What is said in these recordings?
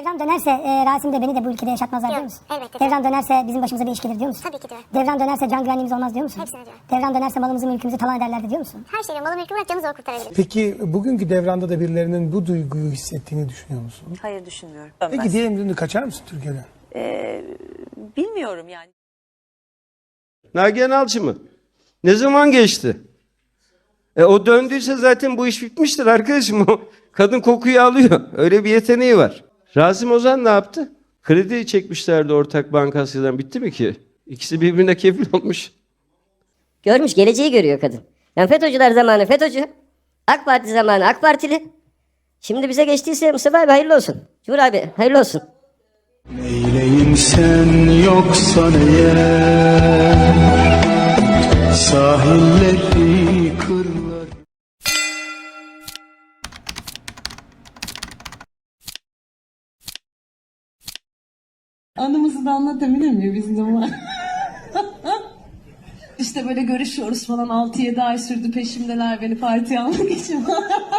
Devran dönerse e, Rasim de beni de bu ülkede yaşatmazlar diyor musun? elbette Devran dönerse bizim başımıza bir iş gelir diyor musun? Tabii ki diyorum. Devran dönerse can güvenliğimiz olmaz diyor musun? Hepsini diyorum. Devran dönerse malımızı mülkümüzü talan ederlerdi diyor musun? Her şeyle malı mülkü bırak canı zor kurtarabilir. Peki bugünkü devranda da birilerinin bu duyguyu hissettiğini düşünüyor musun? Hayır düşünmüyorum. Peki diyelim dün kaçar mısın Türkiye'den? Bilmiyorum yani. Nagihan Alçı mı? Ne zaman geçti? E, o döndüyse zaten bu iş bitmiştir arkadaşım. O kadın kokuyu alıyor. Öyle bir yeteneği var. Rasim Ozan ne yaptı? Kredi çekmişlerdi ortak bankasyadan. Bitti mi ki? İkisi birbirine kefil olmuş. Görmüş geleceği görüyor kadın. Yani FETÖ'cüler zamanı FETÖ'cü. AK Parti zamanı AK Partili. Şimdi bize geçtiyse Mustafa abi hayırlı olsun. Cumhur abi hayırlı olsun. Neyleyim sen yoksan eğer Sahilleri kırlar Anımızı da anlatabilir miyim bizim zaman? işte böyle görüşüyoruz falan 6-7 ay sürdü peşimdeler beni partiye almak için.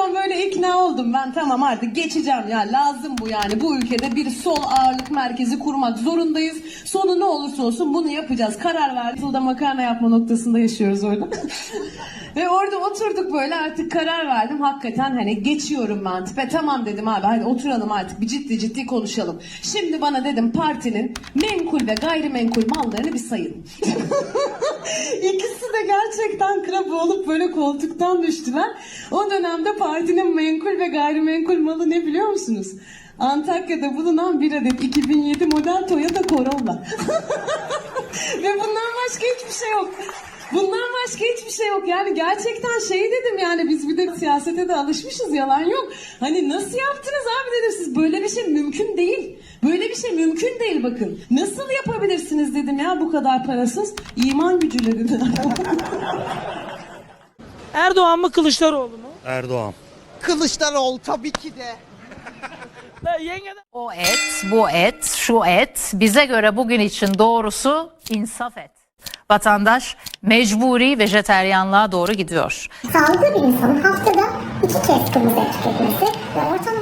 en son böyle ikna oldum ben tamam artık geçeceğim ya lazım bu yani bu ülkede bir sol ağırlık merkezi kurmak zorundayız. Sonu ne olursa olsun bunu yapacağız karar verdik. Yılda makarna yapma noktasında yaşıyoruz orada. Ve orada oturduk böyle artık karar verdim. Hakikaten hani geçiyorum ben tipe. Tamam dedim abi hadi oturalım artık bir ciddi ciddi konuşalım. Şimdi bana dedim partinin menkul ve gayrimenkul mallarını bir sayın. İkisi de gerçekten krap olup böyle koltuktan düştüler. O dönemde partinin menkul ve gayrimenkul malı ne biliyor musunuz? Antakya'da bulunan bir adet 2007 model Toyota Corolla. Ve bundan başka hiçbir şey yok. Bundan başka hiçbir şey yok. Yani gerçekten şey dedim yani biz bir de siyasete de alışmışız yalan yok. Hani nasıl yaptınız abi dedim siz böyle bir şey mümkün değil. Böyle bir şey mümkün değil bakın. Nasıl yapabilirsiniz dedim ya bu kadar parasız. İman gücüyle dediler. Erdoğan mı Kılıçdaroğlu mu? Erdoğan Kılıçdaroğlu tabii ki de. O et, bu et, şu et bize göre bugün için doğrusu insaf et. Vatandaş mecburi vejeteryanlığa doğru gidiyor. Sağlıklı bir insanın haftada iki kez kırmızı et tüketmesi ve ortalama